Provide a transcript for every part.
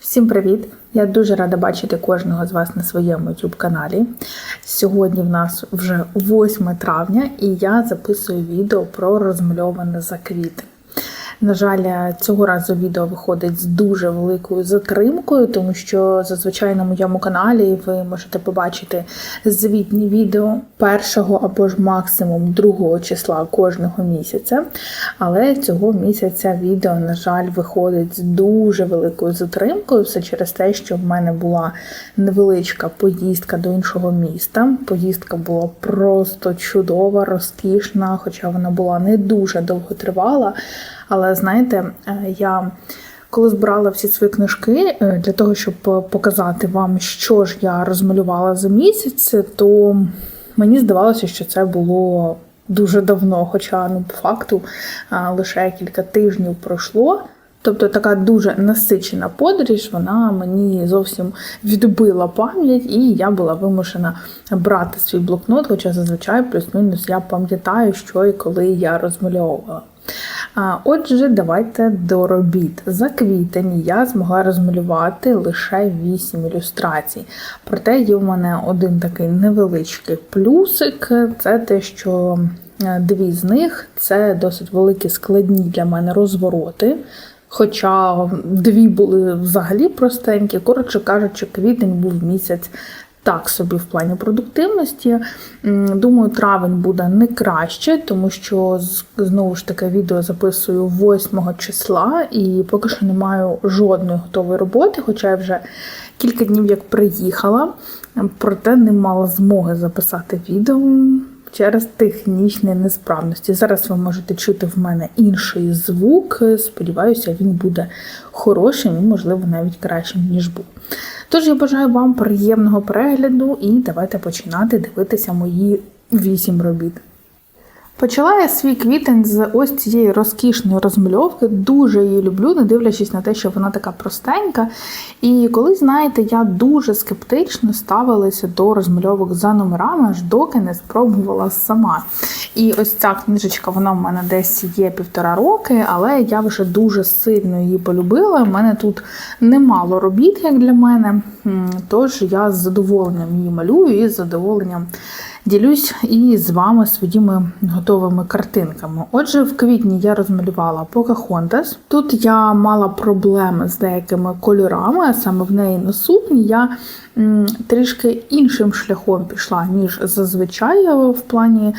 Всім привіт! Я дуже рада бачити кожного з вас на своєму YouTube каналі. Сьогодні в нас вже 8 травня, і я записую відео про розмальоване за квіти. На жаль, цього разу відео виходить з дуже великою затримкою, тому що зазвичай на моєму каналі ви можете побачити звітні відео першого або ж максимум другого числа кожного місяця. Але цього місяця відео, на жаль, виходить з дуже великою затримкою. Все через те, що в мене була невеличка поїздка до іншого міста. Поїздка була просто чудова, розкішна, хоча вона була не дуже довго тривала. Але знаєте, е, я коли збирала всі свої книжки е, для того, щоб показати вам, що ж я розмалювала за місяць, то мені здавалося, що це було дуже давно, хоча ну, по факту е, лише кілька тижнів пройшло. Тобто така дуже насичена подорож, вона мені зовсім відбила пам'ять, і я була вимушена брати свій блокнот, хоча зазвичай плюс-мінус я пам'ятаю, що і коли я розмальовувала. Отже, давайте до робіт. За квітень я змогла розмалювати лише 8 ілюстрацій. Проте є в мене один такий невеличкий плюсик це те, що дві з них це досить великі складні для мене розвороти. Хоча дві були взагалі простенькі, коротше кажучи, квітень був місяць так собі в плані продуктивності. Думаю, травень буде не краще, тому що знову ж таки відео записую 8 числа і поки що не маю жодної готової роботи, хоча я вже кілька днів як приїхала, проте не мала змоги записати відео. Через технічні несправності. Зараз ви можете чути в мене інший звук. Сподіваюся, він буде хорошим і, можливо, навіть кращим, ніж був. Тож я бажаю вам приємного перегляду і давайте починати дивитися мої вісім робіт. Почала я свій квітень з ось цієї розкішної розмальовки. Дуже її люблю, не дивлячись на те, що вона така простенька. І коли, знаєте, я дуже скептично ставилася до розмальовок за номерами, аж доки не спробувала сама. І ось ця книжечка, вона в мене десь є півтора роки, але я вже дуже сильно її полюбила. У мене тут немало робіт, як для мене. Тож я з задоволенням її малюю і з задоволенням ділюсь і з вами своїми готовими картинками. Отже, в квітні я розмалювала Покахонтас. Тут я мала проблеми з деякими кольорами, а саме в неї на сукні я трішки іншим шляхом пішла, ніж зазвичай в плані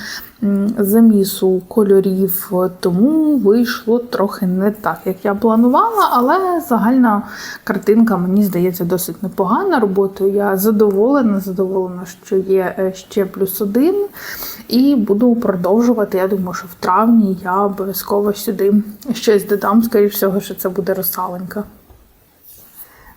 замісу кольорів, тому вийшло трохи не так, як я планувала, але загальна картинка, мені здається, досить непогана роботою. Я задоволена, задоволена, що є е, ще плюс один. І буду продовжувати. Я думаю, що в травні я обов'язково сюди щось додам, скоріш всього, що це буде русаленька.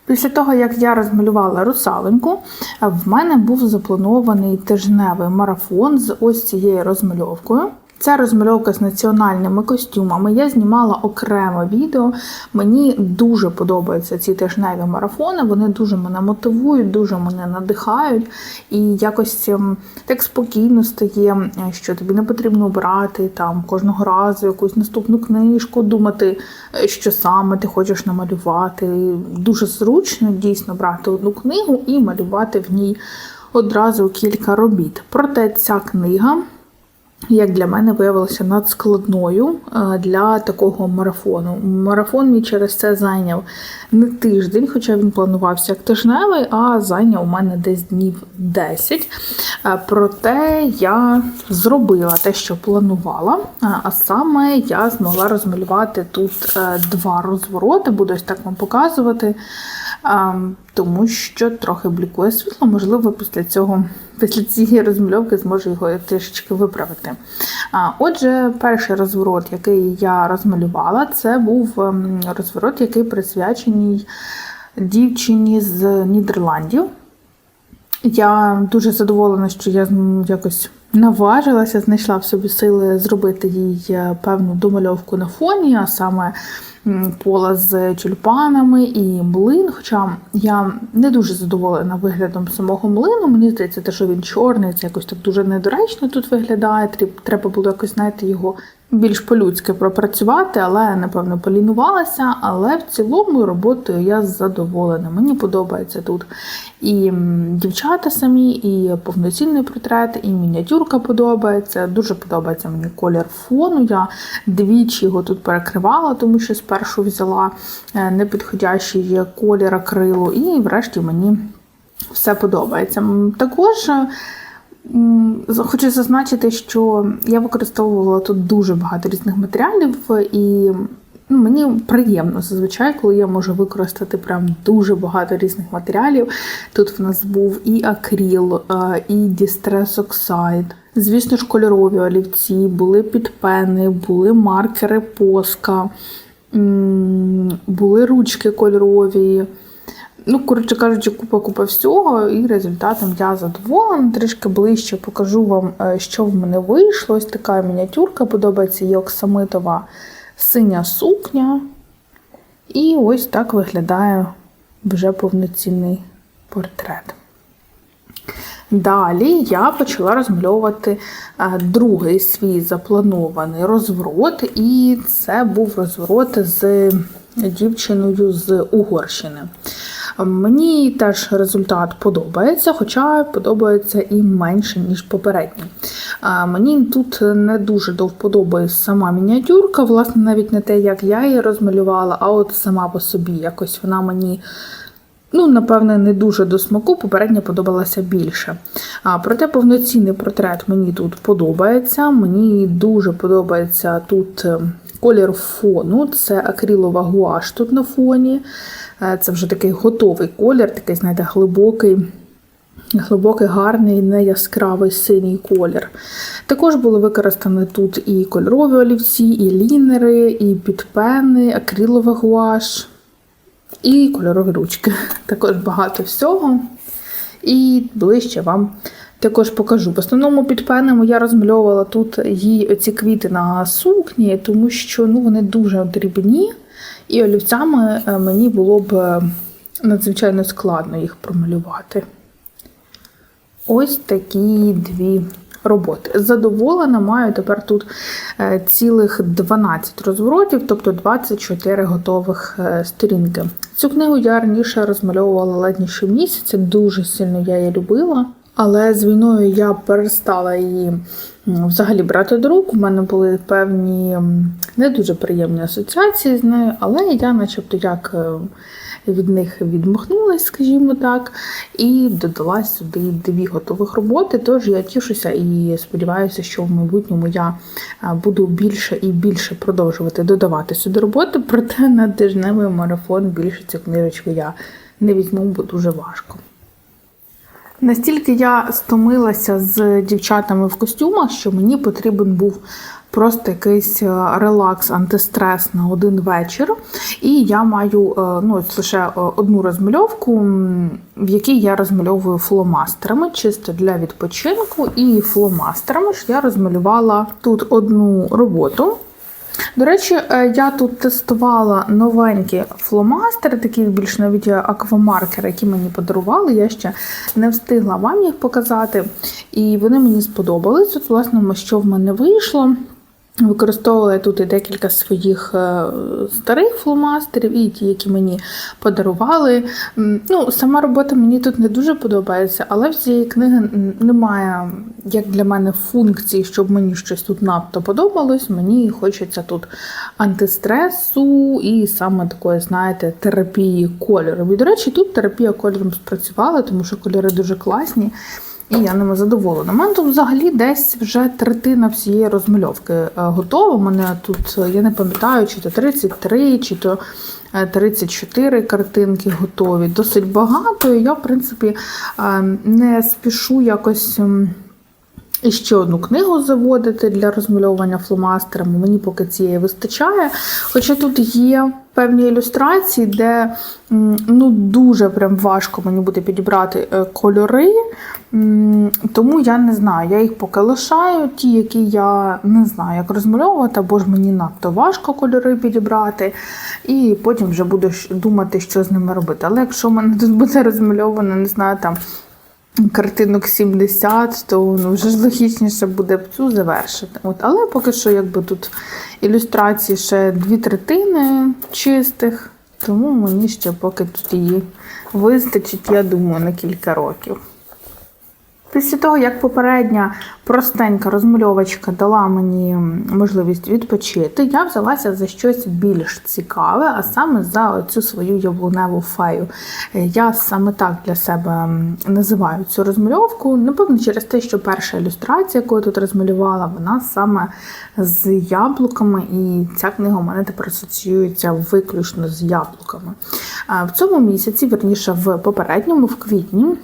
Після того, як я розмалювала русаленьку, в мене був запланований тижневий марафон з ось цією розмальовкою. Це розмальовка з національними костюмами. Я знімала окремо відео. Мені дуже подобаються ці тижневі марафони. Вони дуже мене мотивують, дуже мене надихають. І якось ем, так спокійно стає, що тобі не потрібно брати там кожного разу якусь наступну книжку, думати, е, що саме ти хочеш намалювати. Дуже зручно дійсно брати одну книгу і малювати в ній одразу кілька робіт. Проте ця книга як для мене виявилося надскладною е, для такого марафону. Марафон мій через це зайняв не тиждень, хоча він планувався як тижневий, а зайняв у мене десь днів 10. Е, проте я зробила те, що планувала, е, а саме я змогла розмалювати тут два розвороти, буду ось так вам показувати тому що трохи блікує світло, можливо, після цього, після цієї розмальовки зможу його трішечки виправити. Отже, перший розворот, який я розмалювала, це був ем, розворот, який присвячений дівчині з Нідерландів. Я дуже задоволена, що я якось наважилася, знайшла в собі сили зробити їй е, певну домальовку на фоні, а саме пола з тюльпанами і млин. Хоча я не дуже задоволена виглядом самого млину. Мені здається, те, що він чорний, це якось так дуже недоречно тут виглядає. Треба було якось знаєте, його більш по-людськи пропрацювати, але напевно полінувалася. Але в цілому роботою я задоволена. Мені подобається тут і дівчата самі, і повноцінний портрет, і мініатюрка подобається. Дуже подобається мені колір фону. Я двічі його тут перекривала, тому що спершу взяла е, непідходящий колір акрилу, і врешті мені все подобається. Також. Хочу зазначити, що я використовувала тут дуже багато різних матеріалів, і ну, мені приємно зазвичай, коли я можу використати прям дуже багато різних матеріалів. Тут в нас був і акріл, е, і Distress Oxide. Звісно ж, кольорові олівці, були підпени, були маркери поска, були ручки кольорові. Ну, коротше кажучи, купа-купа всього, і результатом я задоволена. Трішки ближче покажу вам, е, що в мене вийшло. Ось така мініатюрка, подобається її оксамитова синя сукня. І ось так виглядає вже повноцінний портрет. Далі я почала розмальовувати е, другий свій запланований розворот, і це був розворот з дівчиною з Угорщини. Мені теж результат подобається, хоча подобається і менше, ніж попередній. Мені тут не дуже до вподоби сама мініатюрка, власне, навіть не те, як я її розмалювала, а от сама по собі. Якось вона мені. Ну, напевне, не дуже до смаку, попередня подобалася більше. А, проте повноцінний портрет мені тут подобається. Мені дуже подобається тут е, колір фону, це акрилова гуаш тут на фоні. Е, Це вже такий готовий колір, такий, знаєте, глибокий. Глибокий, гарний, не яскравий синій колір. Також були використані тут і кольорові олівці, і лінери, і підпени, акрилова гуаш, і кольорові ручки. Також багато всього. І ближче вам також покажу. В основному під пенами я розмальовувала тут їй ці квіти на сукні, тому що ну, вони дуже дрібні, і олівцями е, мені було б е, надзвичайно складно їх промалювати. Ось такі дві роботи. Задоволена, маю тепер тут е, цілих 12 розворотів, тобто 24 готових сторінки. Цю книгу я раніше розмальовувала ладніше місяці, дуже сильно я її любила. Але з війною я перестала її взагалі брати до рук. У мене були певні не дуже приємні асоціації з нею, але я, начебто, як е, від них відмахнулася, скажімо так, і додала сюди дві готових роботи. Тож я тішуся і сподіваюся, що в майбутньому я буду більше і більше продовжувати додавати сюди роботи, проте на тижневий марафон більше цю книжечку я не візьму, бо дуже важко. Настільки я стомилася з дівчатами в костюмах, що мені потрібен був просто якийсь е, релакс, антистрес на один вечір. І я маю е, ну, лише е, одну розмальовку, в якій я розмальовую фломастерами, чисто для відпочинку. І фломастерами ж я розмалювала тут одну роботу. До речі, е, я тут тестувала новенькі фломастери, такі більш навіть аквамаркери, які мені подарували. Я ще не встигла вам їх показати. І вони мені сподобались. От, власне, що в мене вийшло. Використовувала я тут і декілька своїх е, старих фломастерів, і ті, які мені подарували. Ну, сама робота мені тут не дуже подобається, але в цієї книги немає, як для мене, функції, щоб мені щось тут надто подобалось. Мені хочеться тут антистресу і саме такої, знаєте, терапії кольором. І, до речі, тут терапія кольором спрацювала, тому що кольори дуже класні. І я ними задоволена. У мене тут взагалі десь вже третина всієї розмальовки е, готова. У мене тут, е, я не пам'ятаю, чи то 33, чи то е, 34 картинки готові. Досить багато. І я, в принципі, е, не спішу якось. І ще одну книгу заводити для розмальовування фломастерами. Мені поки цієї вистачає. Хоча тут є певні ілюстрації, де ну, дуже прям важко мені буде підібрати е, кольори. Тому я не знаю, я їх поки лишаю. Ті, які я не знаю, як розмальовувати, або ж мені надто важко кольори підібрати. І потім вже буду думати, що з ними робити. Але якщо в мене тут буде розмальовано, не знаю, там картинок 70, то ну, вже ж логічніше буде б цю завершити. От, але поки що, якби тут ілюстрації ще дві третини чистих, тому мені ще поки тут її вистачить, я думаю, на кілька років. Після того, як попередня простенька розмальовочка дала мені можливість відпочити, я взялася за щось більш цікаве, а саме за цю свою яблуневу фею. Я саме так для себе називаю цю розмальовку. Напевно, через те, що перша ілюстрація, яку я тут розмалювала, вона саме з яблуками, і ця книга у мене тепер асоціюється виключно з яблуками. В цьому місяці, верніше в попередньому, в квітні.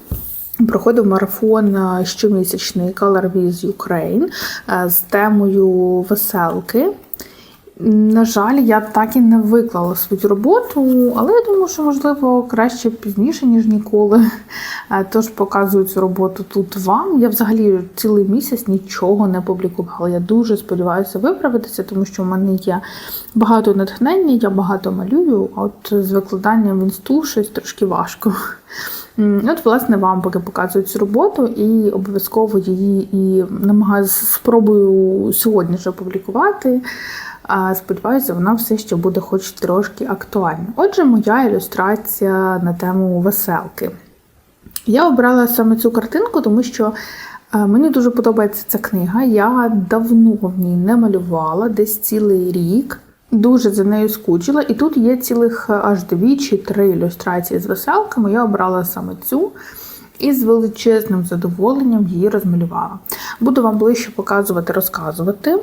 Проходив марафон е, щомісячний Color with Ukraine е, з темою веселки. На жаль, я так і не виклала свою роботу, але я думаю, що, можливо, краще пізніше, ніж ніколи. Е, тож показую цю роботу тут вам. Я взагалі цілий місяць нічого не публікувала. Я дуже сподіваюся виправитися, тому що в мене є багато натхнення, я багато малюю, а от з викладанням в інсту щось трошки важко. От, власне, вам поки показую цю роботу і обов'язково її і намагаюся спробую сьогодні ж опублікувати. Сподіваюся, вона все ще буде хоч трошки актуальна. Отже, моя ілюстрація на тему веселки. Я обрала саме цю картинку, тому що мені дуже подобається ця книга. Я давно в ній не малювала, десь цілий рік. Дуже за нею скучила, і тут є цілих е, аж дві чи три ілюстрації з веселками. Я обрала саме цю і з величезним задоволенням її розмалювала. Буду вам ближче показувати, розказувати.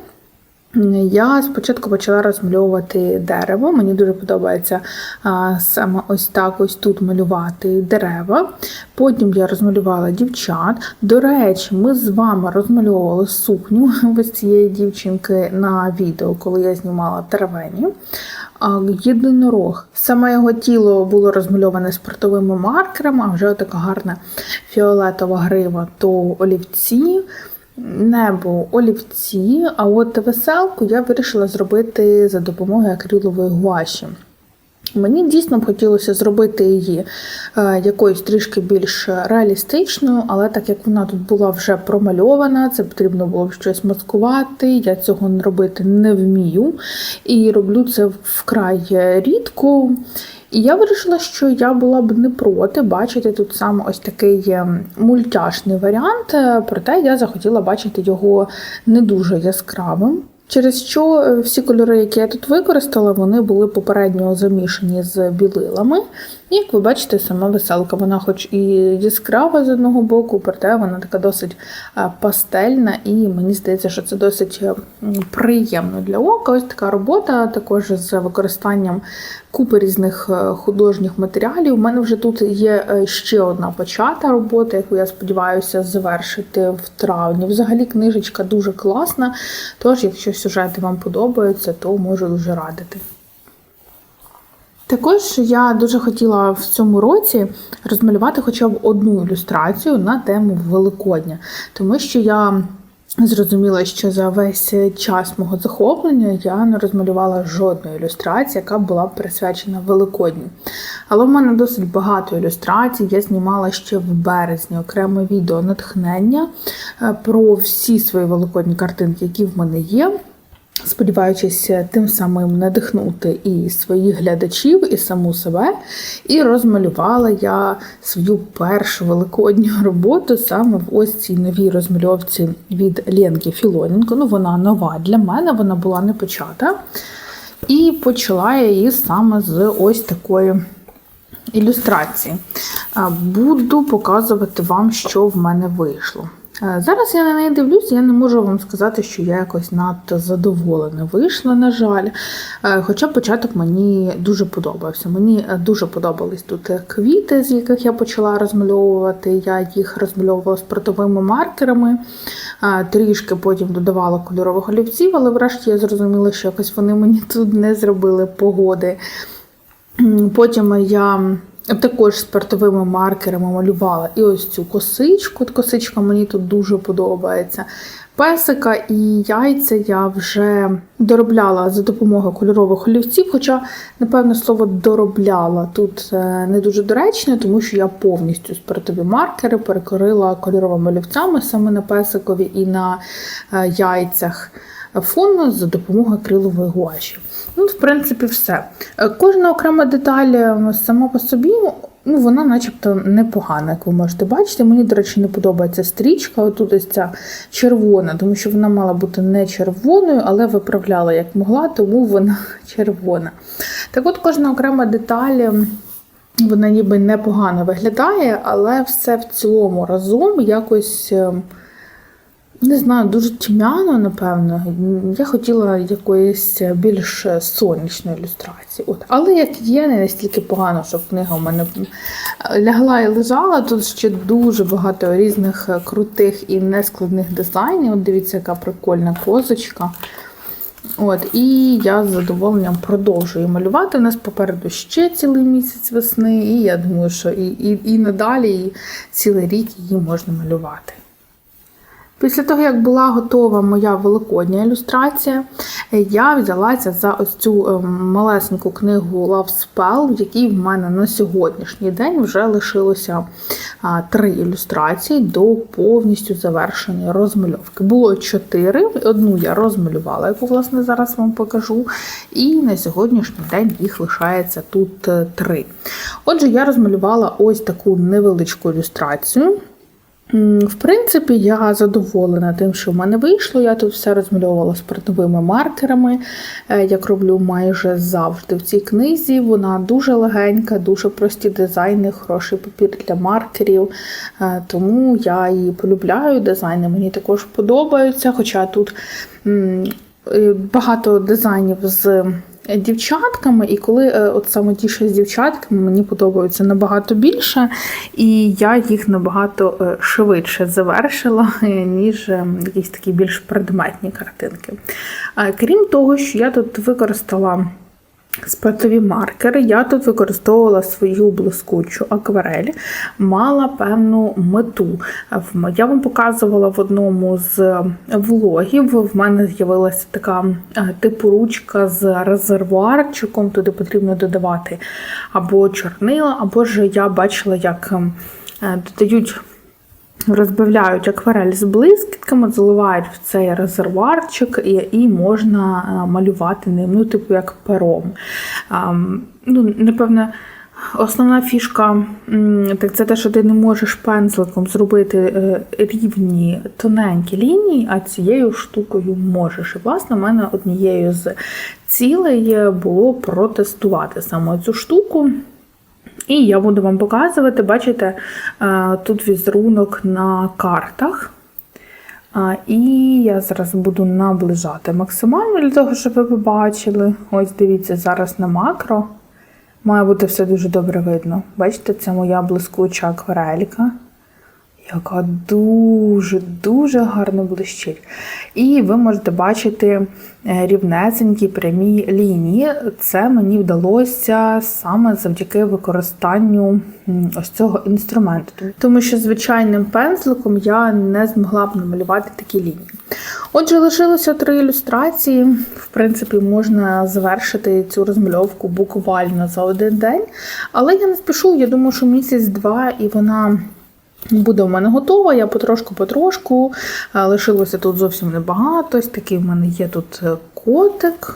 Я спочатку почала розмальовувати дерево. Мені дуже подобається саме ось так ось тут малювати дерева. Потім я розмалювала дівчат. До речі, ми з вами розмальовували сукню ось цієї дівчинки на відео, коли я знімала тервені. Єдинорог. Саме його тіло було розмальоване спиртовими маркерами, а вже така гарна фіолетова грива, то олівці небо олівці, а от веселку я вирішила зробити за допомогою акрилової гуаші. Мені дійсно б хотілося зробити її е, якоюсь трішки більш реалістичною, але так як вона тут була вже промальована, це потрібно було щось маскувати. Я цього робити не вмію і роблю це вкрай рідко. І я вирішила, що я була б не проти бачити тут саме ось такий ем, мультяшний варіант, е, проте я захотіла бачити його не дуже яскравим. Через що е, всі кольори, які я тут використала, вони були попередньо замішані з білилами. І як ви бачите, сама веселка, вона хоч і яскрава з одного боку, проте вона така досить е, пастельна, і мені здається, що це досить е, приємно для ока. Ось така робота, також з використанням купи різних художніх матеріалів. У мене вже тут є ще одна почата робота, яку я сподіваюся завершити в травні. Взагалі книжечка дуже класна. Тож, якщо сюжети вам подобаються, то можу дуже радити. Також я дуже хотіла в цьому році розмалювати хоча б одну ілюстрацію на тему Великодня, тому що я зрозуміла, що за весь час мого захоплення я не розмалювала жодної ілюстрації, яка була присвячена Великодню. Але в мене досить багато ілюстрацій. Я знімала ще в березні окреме відео натхнення е, про всі свої великодні картинки, які в мене є. Сподіваючись, тим самим надихнути і своїх глядачів, і саму себе. І розмалювала я свою першу великодню роботу саме в ось цій новій розмальовці від Ленки Філоненко. Ну, вона нова для мене, вона була не почата. І почала я її саме з ось такої ілюстрації. Буду показувати вам, що в мене вийшло. Е, зараз я на неї дивлюсь, я не можу вам сказати, що я якось надто задоволена вийшла, на жаль. Е, хоча початок мені дуже подобався. Мені е, дуже подобались тут квіти, з яких я почала розмальовувати. Я їх розмальовувала спиртовими маркерами, трішки потім додавала кольорових олівців, але врешті я зрозуміла, що якось вони мені тут не зробили погоди. Потім я також спиртовими маркерами малювала і ось цю косичку. Косичка мені тут дуже подобається. песика і яйця я вже доробляла за допомогою кольорових олівців. Хоча, напевно, слово доробляла тут е, не дуже доречне, тому що я повністю спиртові маркери перекорила кольоровими олівцями саме на песикові і на е, яйцях фон за допомогою акрилової гуаші. Ну, в принципі, все. Е, Кожна окрема деталь е, сама по собі, ну, вона начебто непогана, як ви можете бачити. Мені, до речі, не подобається стрічка. Отут ось ця червона, тому що вона мала бути не червоною, але виправляла як могла, тому вона червона. Так от кожна окрема деталь. ем, Вона ніби непогано виглядає, але все в цілому разом якось ем, не знаю, дуже тьмяно, напевно. Я хотіла якоїсь більш сонячної ілюстрації. От. Але як є, не настільки погано, щоб книга у мене лягла і лежала. Тут ще дуже багато різних крутих і нескладних дизайнів. От дивіться, яка прикольна козочка. От, і я з задоволенням продовжую малювати. У нас попереду ще цілий місяць весни, і я думаю, що і, і, і надалі і цілий рік її можна малювати. Після того, як була готова моя великодня ілюстрація, я взялася за ось цю е, малесеньку книгу Love Spell, в якій в мене на сьогоднішній день вже лишилося три ілюстрації до повністю завершення розмальовки. Було чотири, одну я розмалювала, яку власне зараз вам покажу. І на сьогоднішній день їх лишається тут е, три. Отже, я розмалювала ось таку невеличку ілюстрацію. В принципі, я задоволена тим, що в мене вийшло. Я тут все розмальовувала спиртовими маркерами, е, як роблю майже завжди в цій книзі. Вона дуже легенька, дуже прості дизайни, хороший папір для маркерів. Е, Тому я її полюбляю. Дизайни мені також подобаються. Хоча тут е, багато дизайнів з дівчатками, і коли е, от саме ті, з дівчатками, мені подобаються набагато більше, і я їх набагато е, швидше завершила, е, ніж якісь такі більш предметні картинки. Крім того, що я тут використала. Спиртові маркери. Я тут використовувала свою блискучу акварель, мала певну мету. Я вам показувала в одному з влогів. В мене з'явилася така е, типу ручка з резервуарчиком. Туди потрібно додавати або чорнила, або ж я бачила, як ем, е, додають розбавляють акварель з блискітками, заливають в цей резервуарчик і, і можна е, малювати ним, ну, типу як пером. Ам, ну, напевне, Основна фішка так це те, що ти не можеш пензликом зробити е, рівні тоненькі лінії, а цією штукою можеш. І, власне, в мене однією з цілей було протестувати саме цю штуку. І я буду вам показувати, бачите, е, тут візерунок на картах. І я зараз буду наближати максимально для того, щоб ви побачили. Ось дивіться, зараз на макро. Має бути все дуже добре видно. Бачите, це моя блискуча акварелька, яка дуже-дуже гарно блищить. І ви можете бачити е, рівнесенькі прямі лінії. Це мені вдалося саме завдяки використанню ось цього інструменту. Тому що звичайним пензликом я не змогла б намалювати такі лінії. Отже, лишилося три ілюстрації. В принципі, можна завершити цю розмальовку буквально за один день. Але я не спішу, я думаю, що місяць-два і вона. Буде в мене готова, я потрошку-потрошку. Е, Лишилося тут зовсім небагато. Ось такий в мене є тут е, котик,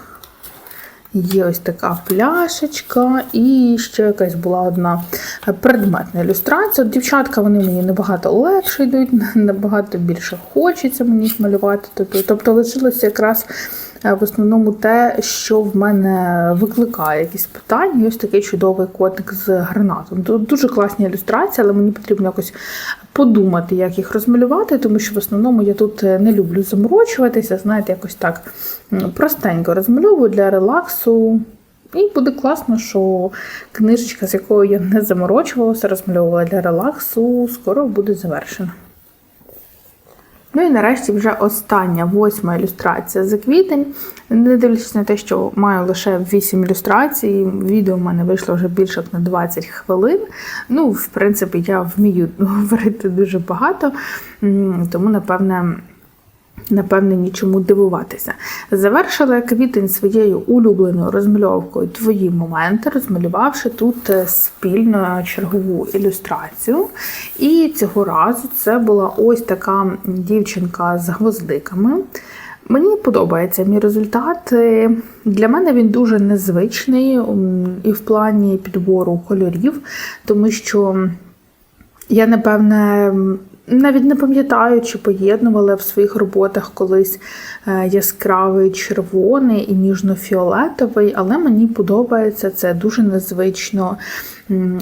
є ось така пляшечка, і ще якась була одна предметна ілюстрація. От Дівчатка вони мені набагато легше йдуть, набагато більше хочеться мені їх малювати. Тобто, тобто лишилося якраз е, в основному те, що в мене викликає якісь питання. І ось такий чудовий котик з гранатом. Тут дуже класні ілюстрації, але мені потрібно якось подумати, як їх розмалювати, тому що в основному я тут е, не люблю заморочуватися, знаєте, якось так простенько розмальовую для релаксу. І буде класно, що книжечка, з якою я не заморочувалася, розмальовувала для релаксу, скоро буде завершена. Ну і нарешті вже остання восьма ілюстрація за квітень. Не дивлячись на те, що маю лише 8 ілюстрацій, відео в мене вийшло вже більше як на 20 хвилин. Ну, в принципі, я вмію говорити дуже багато, тому, напевне, Напевне, нічому дивуватися. Завершила квітень своєю улюбленою розмальовкою твої моменти, розмалювавши тут е, спільно чергову ілюстрацію. І цього разу це була ось така дівчинка з гвоздиками. Мені подобається мій результат. Е, Для мене він дуже незвичний і в плані підбору кольорів, тому що я, напевне, навіть не пам'ятаю, чи поєднувала в своїх роботах колись е, яскравий червоний і ніжно-фіолетовий, але мені подобається це дуже незвично.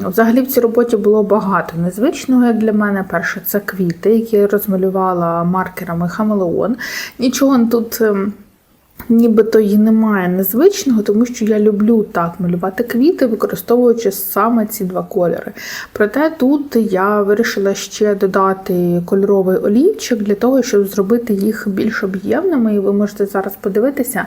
Взагалі в цій роботі було багато незвичного, як для мене. Перше, це квіти, які я розмалювала маркерами Хамелеон. Нічого тут. Нібито і немає незвичного, тому що я люблю так малювати квіти, використовуючи саме ці два кольори. Проте тут я вирішила ще додати кольоровий олівчик для того, щоб зробити їх більш об'ємними. І ви можете зараз подивитися.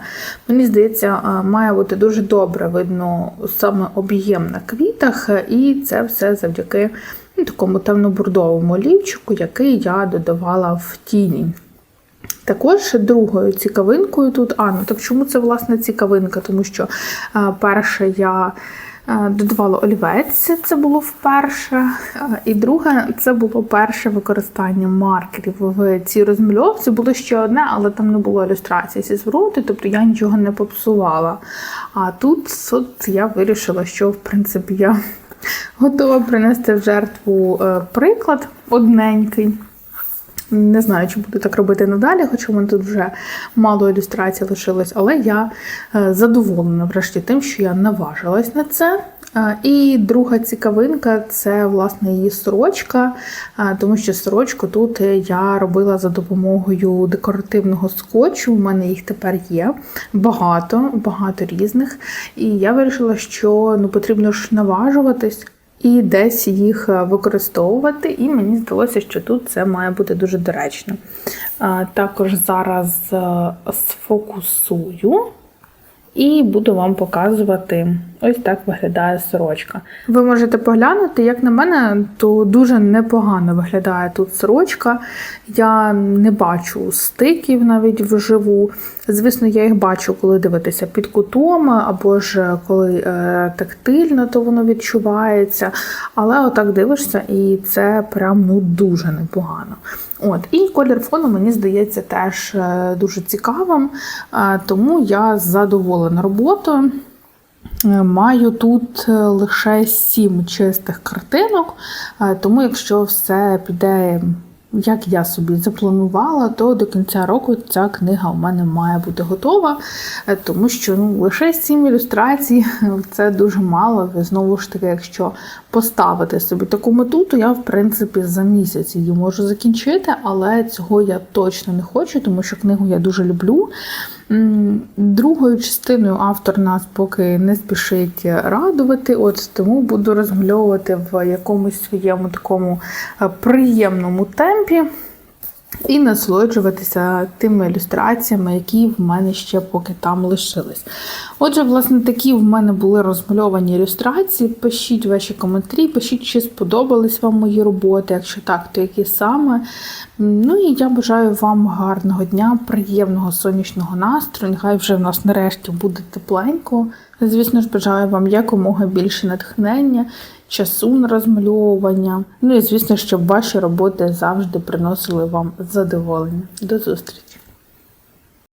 Мені здається, має бути дуже добре видно саме об'єм на квітах, і це все завдяки ну, такому темно-бурдовому олівчику, який я додавала в тіні. Також другою цікавинкою тут, а ну так чому це власне цікавинка? Тому що е, перше я е, додавала олівець, це було вперше. е, І друге, це було перше використання маркерів в цій розмальовці. Було ще одне, але там не було ілюстрації зі звороти, тобто я нічого не попсувала. А тут от я вирішила, що в принципі я готова принести в жертву приклад одненький. Не знаю, чи буду так робити надалі, хоча в мене тут вже мало ілюстрацій лишилось, але я е, задоволена врешті тим, що я наважилась на це. Е, І друга цікавинка це власне її сорочка, е, тому що сорочку тут я робила за допомогою декоративного скотчу. У мене їх тепер є багато, багато різних. І я вирішила, що ну потрібно ж наважуватись і десь їх е, використовувати, і мені здалося, що тут це має бути дуже доречно. Також зараз е, сфокусую і буду вам показувати. Ось так виглядає сорочка. Ви можете поглянути, як на мене, то дуже непогано виглядає тут сорочка. Я не бачу стиків навіть вживу. Звісно, я їх бачу, коли дивитися під кутом, або ж коли е, тактильно, то воно відчувається. Але отак дивишся, і це прям ну дуже непогано. От, і колір фону мені здається теж е, дуже цікавим, е, тому я задоволена роботою. Е, Маю тут лише сім чистих картинок, тому якщо все піде, як я собі запланувала, то до кінця року ця книга у мене має бути готова, е, тому що ну, лише сім ілюстрацій це дуже мало. Знову ж таки, якщо поставити собі таку мету, то я в принципі за місяць її можу закінчити, але цього я точно не хочу, тому що книгу я дуже люблю. Другою частиною автор нас поки не спішить радувати, от тому буду розмальовувати в якомусь своєму такому е, приємному темпі. І насолоджуватися тими ілюстраціями, які в мене ще поки там лишились. Отже, власне, такі в мене були розмальовані ілюстрації. Пишіть ваші коментарі, пишіть, чи сподобались вам мої роботи. Якщо так, то які саме. Ну і я бажаю вам гарного дня, приємного сонячного настрою. Нехай вже в нас нарешті буде тепленько. Звісно ж, бажаю вам якомога більше натхнення, часу на розмальовування. Ну і звісно, щоб ваші роботи завжди приносили вам задоволення. До зустрічі!